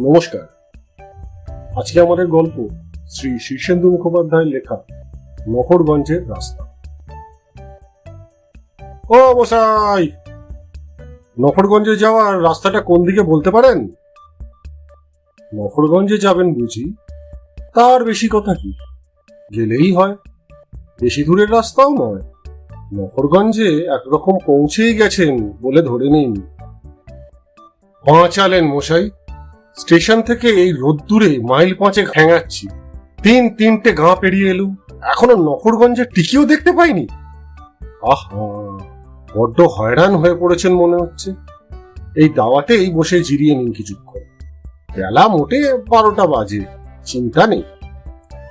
নমস্কার। আজকে আমাদের গল্প শ্রী শীর্ষেন্দু মুখোপাধ্যায়ের লেখা নকরগঞ্জের রাস্তা। ও মশাই নকরগঞ্জে যাওয়ার রাস্তাটা কোন দিকে বলতে পারেন? নকরগঞ্জে যাবেন বুঝি? তার বেশি কথা কি? গেলেই হয়। বেশি দূরের রাস্তাও নয়। নকরগঞ্জে একরকম পৌঁছেই গেছেন বলে ধরে নিন। বাঁচালেন মশাই। স্টেশন থেকে এই রোদ্দুরে মাইল পাঁচে ঠ্যাঙাচ্ছি তিন তিনটে গাঁ পেরিয়ে এলুম এখনও নকরগঞ্জে টিকিও দেখতে পাইনি। আহা, বড্ড হয়রান হয়ে পড়েছেন মনে হচ্ছে। এই দাওয়াতেই বসে জিরিয়ে নিন কিছুক্ষণ। বেলা মোটে বারোটা বাজে, চিন্তা নেই।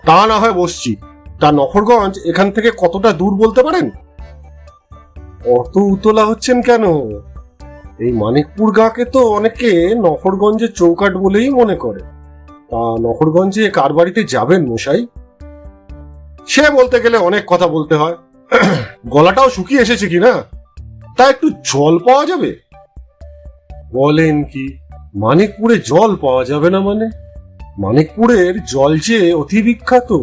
তা না হয় বসছি। তা নখরগঞ্জ এখান থেকে কতটা দূর বলতে পারেন? অত উতলা হচ্ছেন কেন? এই মানিকপুর গাঁকে তো অনেকে নখরগঞ্জের চৌকাট বলেই মনে করে। তা নখরগঞ্জে কার বাড়িতে যাবেন মশাই? সে বলতে গেলে অনেক কথা বলতে হয়। গলাটাও শুকিয়ে এসেছে কি না? তা একটু জল পাওয়া যাবে? বলেন কি, মানিকপুরে জল পাওয়া যাবে না মানে? মানিকপুরের জল যে অতি বিখ্যাত।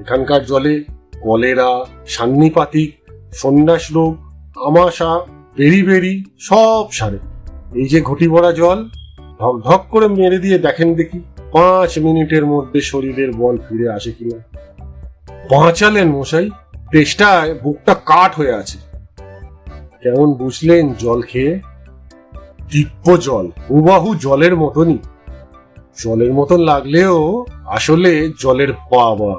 এখানকার জলে কলেরা সান্নিপাতিক সন্ন্যাস রোগ আমাশা বেরি বেরি সব সারে। এই যে ঘটি ভরা জল, ঢক ঢক করে মেরে দিয়ে দেখেন দেখি পাঁচ মিনিটের মধ্যে শরীরের বল ফিরে আসে কিনা। বাঁচালেন মশাই তেষ্টায় বুকটা কাঠ হয়ে আছে। কেমন বুঝলেন জল খেয়ে? দিব্য জল, হুবাহু জলের মতনই। জলের মতন লাগলেও আসলে জলের বাবা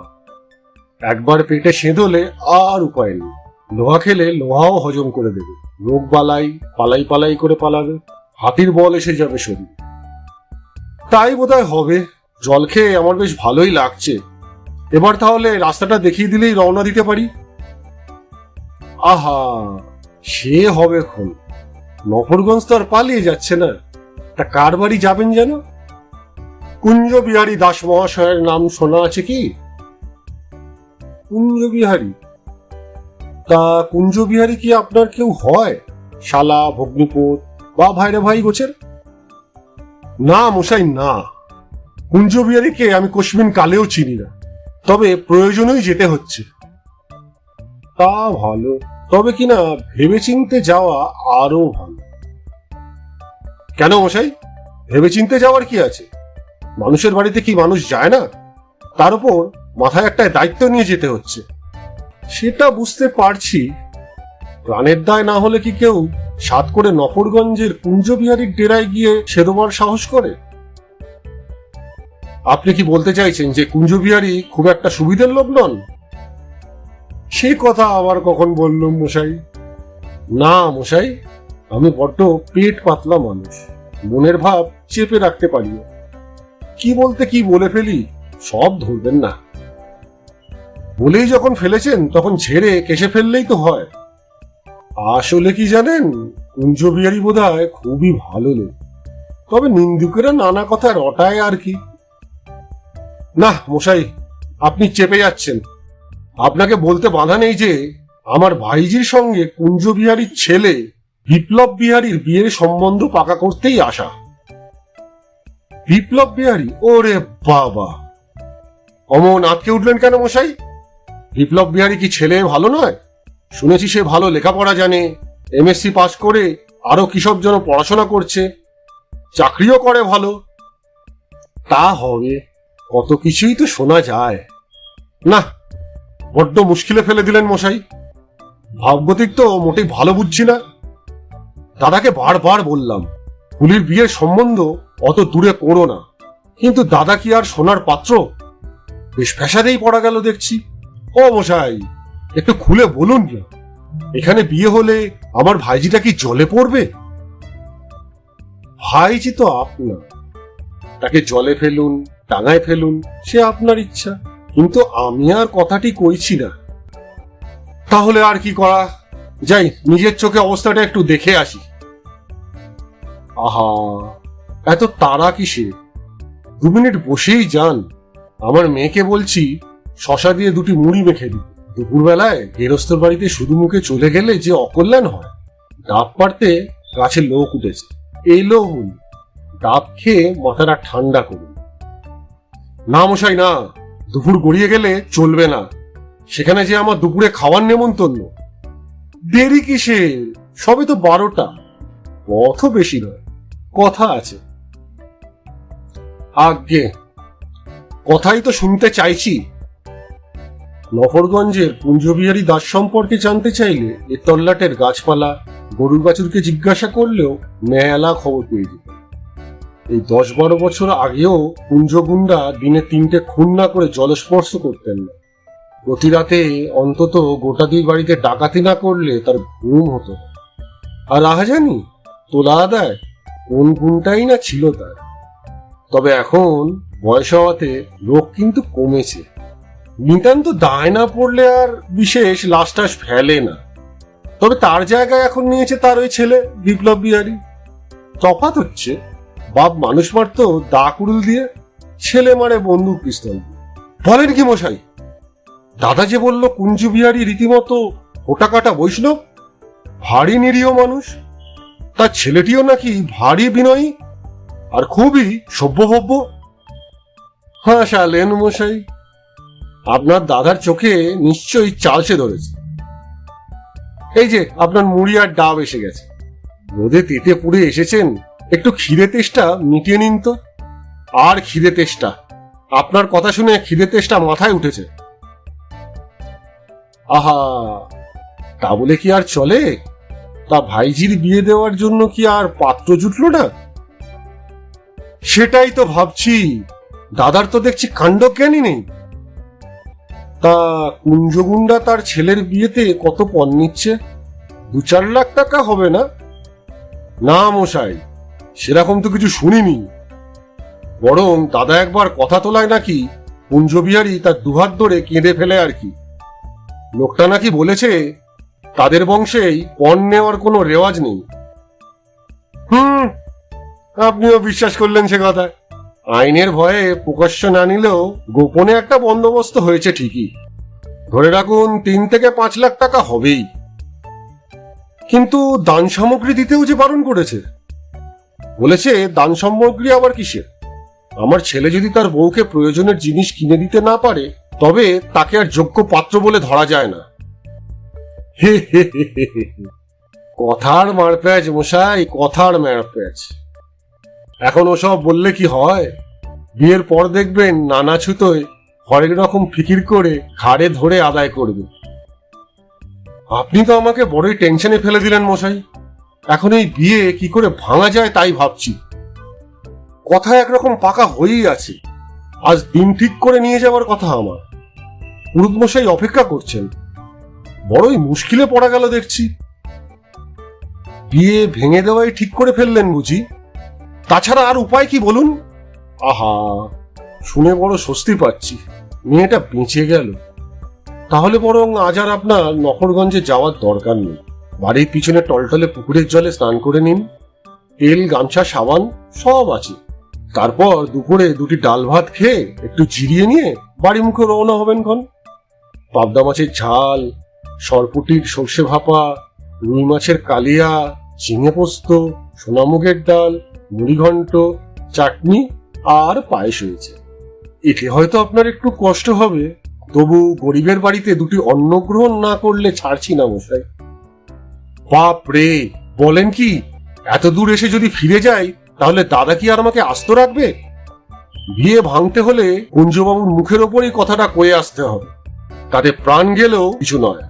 একবার পেটে সেঁধলে আর উপায় নেই। লোহা খেলে লোহাও হজম করে দেবে। রোগ বালাই, পালাই পালাই করে পালাবে। হাতির বল এসে যাবে শরীর। তাই বোধহয় হবে। জল খেয়ে আমার বেশ ভালোই লাগছে। এবার তাহলে রাস্তাটা দেখিয়ে দিলেই রওনা দিতে পারি? আহা, সে হবে খুন নফরগঞ্জ তো আর পালিয়ে যাচ্ছে না। তা কার বাড়ি যাবেন যেন? কুঞ্জ বিহারী দাস মহাশয়ের নাম শোনা আছে কি? কুঞ্জ বিহারী তা কুঞ্জ বিহারী কি আপনার কেউ হয়? শালা, ভগ্নিপোত, বা ভাইরা ভাই গোছের? না, মশাই, না। কুঞ্জ বিহারীকে আমি কশ্মিন কালেও চিনি না। তবে প্রয়োজনই যেতে হচ্ছে। তা ভালো। তবে কিনা ভেবেচিন্তে যাওয়া আরও ভালো। কেন মশাই? ভেবেচিন্তে যাওয়ার কি আছে? মানুষের বাড়িতে কি মানুষ যায় না? তার উপর মাথায় একটা দায়িত্ব নিয়ে যেতে হচ্ছে। সেটা বুঝতে পারছি। প্রাণের দায় না হলে কি কেউ সাত করে নফরগঞ্জের কুঞ্জবিহারীর ডেরায় গিয়ে সেদবার সাহস করে? আপনি কি বলতে চাইছেন যে কুঞ্জবিহারী খুব একটা সুবিধের লোক নন? সে কথা আবার কখন বললুম মশাই? না মশাই, আমি বড্ড পেট পাতলা মানুষ। মনের ভাব চেপে রাখতে পারি। কি বলতে কি বলে ফেলি, সব ধরবেন না। বলেই যখন ফেলেছেন, তখন ছেড়ে কেসে ফেললেই তো হয়। আসলে কি জানেন কুঞ্জ বিহারী বোধ খুবই ভালো লোক। তবে নিন্দুকেরা নানা কথা রটায় আর কি। না, মশাই, আপনি চেপে যাচ্ছেন। আপনাকে বলতে বাধা নেই যে, আমার ভাইজির সঙ্গে কুঞ্জ বিহারীর ছেলে বিপ্লব বিহারীর বিয়ের সম্বন্ধ পাকা করতেই আসা। বিপ্লব বিহারী, ওরে বাবা! অমন আটকে উঠলেন কেন মশাই? বিপ্লব বিহারী কি ছেলে ভালো নয়? শুনেছি সে ভালো লেখাপড়া জানে এমএসসি পাশ করে আরও কিসব যেন পড়াশোনা করছে, চাকরিও করে ভালো। তা হবে, কত কিছুই তো শোনা যায়। না, বড্ড মুশকিলে ফেলে দিলেন মশাই। ভাগ্যতিক তো মোটেই ভালো বুঝছি না। দাদাকে বারবার বললাম ফুলির বিয়ের সম্বন্ধ অত দূরে পড়ো না। কিন্তু দাদা কি আর সোনার পাত্র? বেশ ফ্যাসাদেই পড়া গেল দেখছি। ও মশাই, একটু খুলে বলুন না। এখানে বিয়ে হলে আমার ভাইজিটা কি জলে পড়বে? ভাইজি তো আপনার। তাকে জলে ফেলুন, টাঙায় ফেলুন, সে আপনার ইচ্ছা। কিন্তু আমি আর কথাটি কইছি না। তাহলে আর কি করা? যাই, নিজের চোখে অবস্থাটা একটু দেখে আসি। আহা, এত তারা কিসে দু মিনিট বসেই যান। আমার মেয়েকে বলছি শশা দিয়ে দুটি মুড়ি মেখে দিতে দুপুরবেলায় গেরস্তর বাড়িতে শুধু মুখে চলে গেলে যে অকল্যাণ হয়, ডাব পারতে গাছে লোক উঠেছে। এলো হুন ডাব খেয়ে মাথাটা ঠান্ডা করুন। না মশাই, না, দুপুর গড়িয়ে গেলে চলবে না। সেখানে যে আমার দুপুরে খাওয়ার নেমন্তন্ন। দেরি কিসে সবে তো বারোটা। পথও বেশি নয়। কথা আছে। আজ্ঞে, কথাই তো শুনতে চাইছি। নফরগঞ্জের পুঞ্জবিহারী দাস সম্পর্কে জানতে চাইলে এ তল্লাটের গাছপালা, গরুর বাছুরকে জিজ্ঞাসা করলেও মেলা খবর পেয়ে যেত। এই দশ বারো বছর আগেও কুঞ্জগুন্ডা দিনে তিনটে খুন না করে জলস্পর্শ করতেন না। প্রতি রাতে অন্তত গোটা দুই বাড়িতে ডাকাতি না করলে তার ঘুম হতো। আর রাহাজানি তোলা আদায় কোন গুণটাই না ছিল তার। তবে এখন বয়স হওয়াতে লোক কিন্তু কমেছে। নিতান্ত দায় না পড়লে আর বিশেষ লাশ টাস ফেলে না। তবে তার জায়গায় এখন নিয়েছে তার ওই ছেলে, বিপ্লব বিহারী। তফাত হচ্ছে, বাপ মানুষ মারতো দা কুড়ুল দিয়ে ছেলে মারে বন্দুক পিস্তল বলেন কি মশাই, দাদা যে বলল কুঞ্জু বিহারী রীতিমতো কাটা বৈষ্ণব, ভারী নিরীহ মানুষ তার ছেলেটিও নাকি ভারী বিনয়ী আর খুবই সভ্য সভ্যভব্য হ্যাঁ শালেন মশাই আপনার দাদার চোখে নিশ্চয়ই চালসে ধরেছে। এই যে, আপনার মুড়ি আর ডাব এসে গেছে। রোদে তেতে পুড়ে এসেছেন, একটু খিদে তেষ্টা মিটিয়ে নিন তো। আর খিদে তেষ্টা, আপনার কথা শুনে খিদে তেষ্টা মাথায় উঠেছে। আহা, তা বলে কি আর চলে? তা ভাইজির বিয়ে দেওয়ার জন্য কি আর পাত্র জুটলো না? সেটাই তো ভাবছি। দাদার তো দেখছি কাণ্ড জ্ঞানই নেই। তা কুঞ্জগুন্ডা তার ছেলের বিয়েতে কত পণ নিচ্ছে? দু চার লাখ টাকা হবে না? না মশাই, সেরকম তো কিছু শুনিনি। বরং দাদা একবার কথা তোলায় নাকি কুঞ্জবিহারী তার দুহাত ধরে কেঁদে ফেলে আর কি। লোকটা নাকি বলেছে, তাদের বংশেই পণ নেওয়ার কোনো রেওয়াজ নেই। হুম, আপনিও বিশ্বাস করলেন সে কথা আইনের ভয়ে প্রকাশ্য না নিলেও গোপনে একটা বন্দোবস্ত হয়েছে ঠিকই। ধরে রাখুন, তিন থেকে পাঁচ লাখ টাকা হবেই। কিন্তু দান সামগ্রী দিতেও যে বারণ করেছে? বলেছে, দান সামগ্রী আবার কিসের? আমার ছেলে যদি তার বউকে প্রয়োজনের জিনিস কিনে দিতে না পারে, তবে তাকে আর যোগ্য পাত্র বলে ধরা যায় না। কথার মারপ্যাচ মশাই, কথার মারপ্যাচ। এখন ওসব বললে কি হয়? বিয়ের পর দেখবেন নানা ছুতোয় হরেক রকম ফিকির করে ঘাড়ে ধরে আদায় করবে। আপনি তো আমাকে বড়ই টেনশনে ফেলে দিলেন মশাই। এখন এই বিয়ে কি করে ভাঙা যায় তাই ভাবছি। কথা একরকম পাকা হয়েই আছে। আজ দিন ঠিক করে নিয়ে যাওয়ার কথা আমার। পুরুত মশাই অপেক্ষা করছেন। বড়ই মুশকিলে পড়া গেল দেখছি। বিয়ে ভেঙে দেওয়াই ঠিক করে ফেললেন বুঝি? তাছাড়া আর উপায় কি বলুন? আহা, শুনে বড় স্বস্তি পাচ্ছি। মেয়েটা বেঁচে গেল। তাহলে বরং আজ আর আপনার নকরগঞ্জে যাওয়ার দরকার নেই। বাড়ির পিছনে টলটলে পুকুরের জলে স্নান করে নিন। তেল, গামছা, সাবান সব আছে। তারপর দুপুরে দুটি ডাল ভাত খেয়ে একটু জিরিয়ে নিয়ে বাড়ি মুখে রওনা হবেন ক্ষণ পাবদা মাছের ঝাল, সরপুটির সর্ষে ভাপা, রুই মাছের কালিয়া ঝিঙে পোস্ত, সোনামুগের ডাল মুড়িঘণ্ট, চাটনি আর পায়েস হয়েছে। এতে হয়তো আপনার একটু কষ্ট হবে। তবু গরিবের বাড়িতে দুটি অন্ন গ্রহণ না করলে ছাড়ছি না মশাই। বাপ রে, বলেন কি, এত দূর এসে যদি ফিরে যাই, তাহলে দাদা কি আর আমাকে আস্ত রাখবে? বিয়ে ভাঙতে হলে কুঞ্জবাবুর মুখের ওপরই কথাটা কয়ে আসতে হবে। তাতে প্রাণ গেলেও কিছু নয়।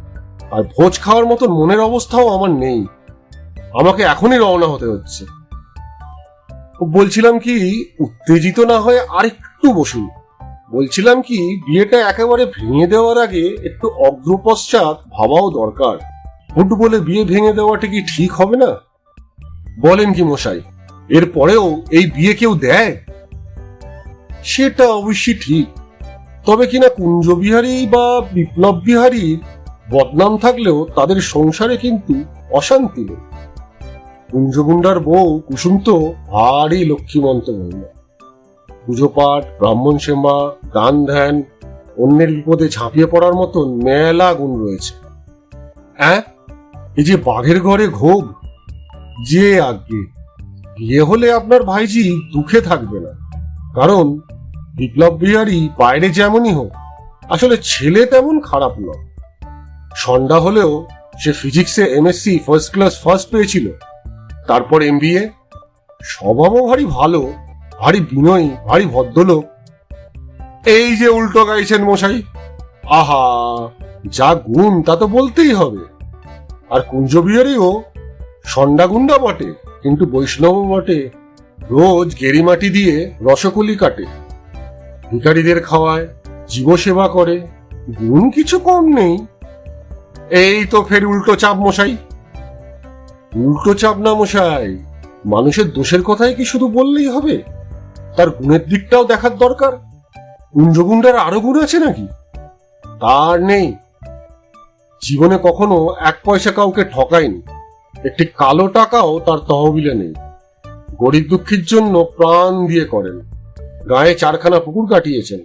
আর ভোজ খাওয়ার মতন মনের অবস্থাও আমার নেই। আমাকে এখনই রওনা হতে হচ্ছে। বলছিলাম কি, উত্তেজিত না হয়ে আরেকটু বসুন। বলছিলাম কি, বিয়েটা একেবারে ভেঙে দেওয়ার আগে একটু অগ্রপশ্চাৎ ভাবাও দরকার। হুট বলে, বিয়ে ভেঙে দেওয়াটা কি ঠিক হবে না? বলেন কি মশাই এর পরেও এই বিয়ে কেউ দেয়? সেটা অবশ্যই ঠিক। তবে কিনা কুঞ্জবিহারী বা বিপ্লব বিহারীর বদনাম থাকলেও তাদের সংসারে কিন্তু অশান্তি নেই। কুঞ্জগুন্ডার বউ কুসুম তো ভারী লক্ষ্মীমন্ত মহিলা। পুজো পাঠ ব্রাহ্মণ সেবা, দান ধ্যান, অন্যের বিপদে ঝাঁপিয়ে পড়ার মতন মেলা গুণ রয়েছে। হ্যাঁ এই যে বাঘের ঘরে ঘোগ যে আজ্ঞে। বিয়ে হলে আপনার ভাইজি দুঃখে থাকবে না। কারণ বিপ্লব বিহারী বাইরে যেমনই হোক, আসলে ছেলে তেমন খারাপ নয়। সন্ধ্যা হলেও সে ফিজিক্সে এমএসসি ফার্স্ট ক্লাস ফার্স্ট পেয়েছিল। তারপর এমবিএ স্বভাবও ভারী ভালো, ভারী বিনয়ী, ভারী ভদ্রলোক। এই যে উল্টো গাইছেন মশাই। আহা, যা গুণ, তা তো বলতেই হবে। আর কুঞ্জ বিহারীও সন্ডাগুন্ডা বটে, কিন্তু বৈষ্ণব বটে। রোজ গেরিমাটি দিয়ে রসকলি কাটে। ভিখারিদের খাওয়ায় জীবসেবা করে, গুণ কিছু কম নেই। এই তো ফের উল্টো চাপ মশাই। উল্টো চাপ না মশাই। মানুষের দোষের কথাই কি শুধু বললেই হবে? তার গুণের দিকটাও দেখার দরকার। কুঞ্জগুন্ডার আরও গুণ আছে নাকি? তার নেই। জীবনে কখনো এক পয়সা কাউকে ঠকায়নি। একটি কালো টাকাও তার তহবিলে নেই। গরিব দুঃখীর জন্য প্রাণ দিয়ে করেন। গায়ে চারখানা পুকুর কাটিয়েছেন।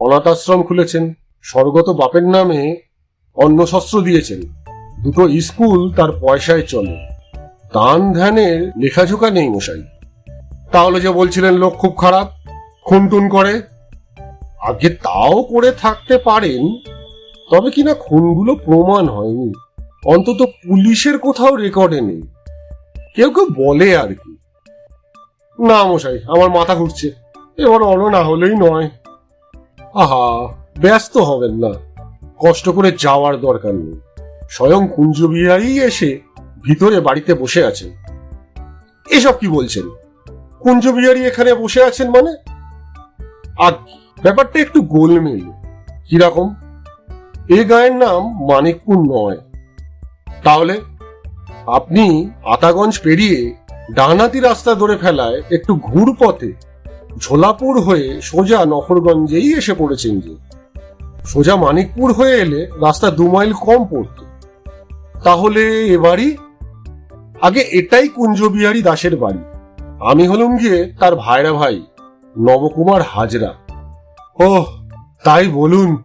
অনাথ আশ্রম খুলেছেন। স্বর্গত বাপের নামে অন্নশস্ত্র দিয়েছেন। দুটো স্কুল তার পয়সায় চলে। দান ধ্যানের লেখাঝোকা নেই মশাই। তাহলে যে বলছিলেন লোক খুব খারাপ, খুনটুন করে। আগে তাও করে থাকতে পারেন, তবে কিনা খুনগুলো প্রমাণ হয়নি। অন্তত পুলিশের কোথাও রেকর্ডে নেই। কেউ কেউ বলে আর কি। না মশাই, আমার মাথা ঘুরছে। এবার অন না হলেই নয়। আহা, ব্যস্ত হবেন না। কষ্ট করে যাওয়ার দরকার নেই। স্বয়ং কুঞ্জ বিহারী এসে ভিতরে বাড়িতে বসে আছেন। এসব কি বলছেন? কুঞ্জ বিহারী এখানে বসে আছেন মানে? আর ব্যাপারটা একটু গোলমেল, কীরকম? এ গায়ের নাম মানিকপুর নয়। তাহলে আপনি আতাগঞ্জ পেরিয়ে ডানাতি রাস্তা ধরে ফেলায় একটু ঘুর পথে ঝোলাপুর হয়ে সোজা নফরগঞ্জেই এসে পড়েছেন যে। সোজা মানিকপুর হয়ে এলে রাস্তা দু মাইল কম পড়তো। তাহলে এবারই আগে এটাই কুঞ্জবিহারী দাসের বাড়ি। আমি হলুম গিয়ে তার ভাইরা ভাই, নবকুমার হাজরা। ও তাই বলুন।